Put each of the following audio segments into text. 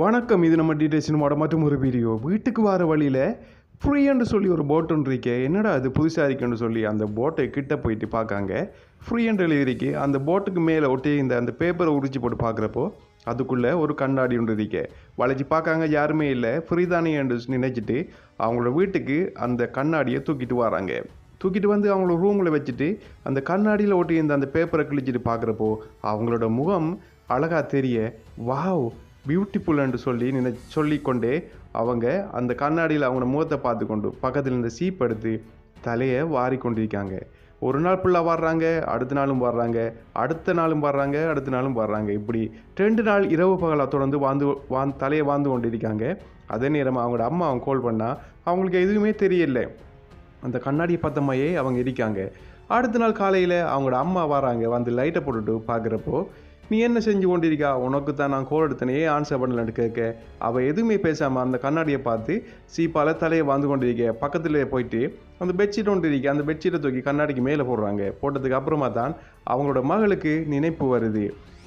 வணக்கம் இது நம்ம டீட்டெயில் சினிமாவோட மற்றும் ஒரு வீடியோ. வீட்டுக்கு வர வழியில் ஃப்ரீன்னு சொல்லி ஒரு போட் ஒன்று இருக்கே. என்னடா அது புதுசாக இருக்குன்னு சொல்லி அந்த போட்டை கிட்ட போயிட்டு பார்க்காங்க. ஃப்ரீ அண்ட் எழுதிருக்கு அந்த போட்டுக்கு மேலே ஒட்டி இந்த அந்த பேப்பரை உரிச்சு போட்டு பார்க்குறப்போ அதுக்குள்ளே ஒரு கண்ணாடி ஒன்று இருக்கே. வளைச்சி பார்க்காங்க யாருமே இல்லை. ஃப்ரீ தானே என்று அவங்களோட வீட்டுக்கு அந்த கண்ணாடியை தூக்கிட்டு வராங்க. தூக்கிட்டு வந்து அவங்கள ரூமில் வச்சுட்டு அந்த கண்ணாடியில் ஒட்டி இந்த அந்த பேப்பரை கிழிச்சிட்டு பார்க்குறப்போ அவங்களோட முகம் அழகாக தெரிய வாவ் பியூட்டிஃபுல் என்று சொல்லி நினை சொல்லிக்கொண்டே அவங்க அந்த கண்ணாடியில் அவங்களோட முகத்தை பார்த்து கொண்டு பக்கத்தில் இருந்த சீப் எடுத்து தலையை வாரி கொண்டிருக்காங்க ஒரு நாள் ஃபுல்லாக வர்றாங்க அடுத்த நாளும் வர்றாங்க அடுத்த நாளும் வர்றாங்க அடுத்த நாளும் வர்றாங்க. இப்படி ரெண்டு நாள் இரவு பகலாக தொடர்ந்து வாழ்ந்து வாந் தலையை வாழ்ந்து கொண்டிருக்காங்க. அதே நேரம் அவங்களோட அம்மா அவங்க கால் பண்ணால் அவங்களுக்கு எதுவுமே தெரியல. அந்த கண்ணாடியை பார்த்தமையே அவங்க இருக்காங்க. அடுத்த நாள் காலையில் அவங்களோட அம்மா வராங்க. வந்து லைட்டை போட்டுட்டு பார்க்குறப்போ நீ என்ன செஞ்சு கொண்டிருக்கா? உனக்கு தான் நான் கோல் எடுத்தனே ஏன் ஆன்சர் பண்ணலன்னு கேட்க அவள் எதுவுமே பேசாமல் அந்த கண்ணாடியை பார்த்து சீப்பால் தலையை வாழ்ந்து கொண்டிருக்க பக்கத்தில் போயிட்டு அந்த பெட்ஷீட் ஒன்று இருக்கு அந்த பெட்ஷீட்டை தூக்கி கண்ணாடிக்கு மேலே போடுறாங்க. போட்டதுக்கு அப்புறமா தான் அவங்களோட மகளுக்கு நினைப்பு வருது.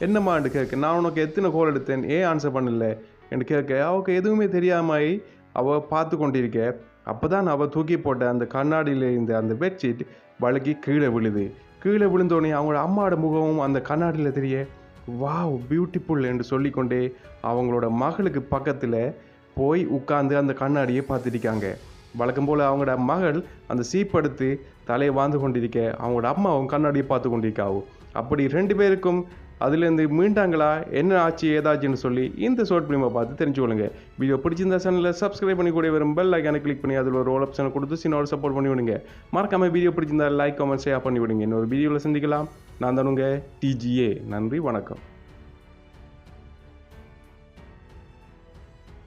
என்னம்மான்னு கேட்க நான் உனக்கு எத்தனை கோல் எடுத்தேன்? ஏன் ஆன்சர் பண்ணல? என்று கேட்க அவளுக்கு எதுவுமே தெரியாமல் அவள் பார்த்து கொண்டிருக்க. அப்போ தான் அவள் தூக்கி போட்ட அந்த கண்ணாடியில் இருந்த அந்த பெட்ஷீட் வழுக்கி கீழே விழுது. கீழே விழுந்தோடனே அவங்களோட அம்மாவோட முகமும் அந்த கண்ணாடியில் தெரிய வாவ் பியூட்டிஃபுல் என்று சொல்லிக்கொண்டே அவங்களோட மகளுக்கு பக்கத்தில் போய் உட்காந்து அந்த கண்ணாடியை பார்த்துருக்காங்க. வழக்கம் போல் அவங்களோட மகள் அந்த சீப்படுத்து தலையை வாழ்ந்து கொண்டிருக்க அவங்களோட அம்மாவும் கண்ணாடியை பார்த்து கொண்டிருக்காவும் அப்படி ரெண்டு பேருக்கும் அதுலேருந்து மீண்டாங்களா? என்ன ஆச்சு? ஏதாச்சுன்னு சொல்லி இந்த ஷார்ட் ஃபிலிமை பார்த்து தெரிஞ்சுக்கொள்ளுங்க வீடியோ பிடிச்சிருந்தா சேனலில் சப்ஸ்கிரைப் பண்ணி கூட வரும். பெல் ஐக்கானை கிளிக் பண்ணி அதில் ஒரு ரோல் ஆப்ஷனை கொடுத்து சின்னோட சப்போர்ட் பண்ணி விடுங்க மறக்காமல் வீடியோ பிடிச்சிருந்தா லைக் கமெண்ட் ஷேர் பண்ணி விடுங்க இன்னொரு வீடியோவில் சந்திக்கலாம். நான் தானுங்க டிஜிஏ நன்றி வணக்கம்.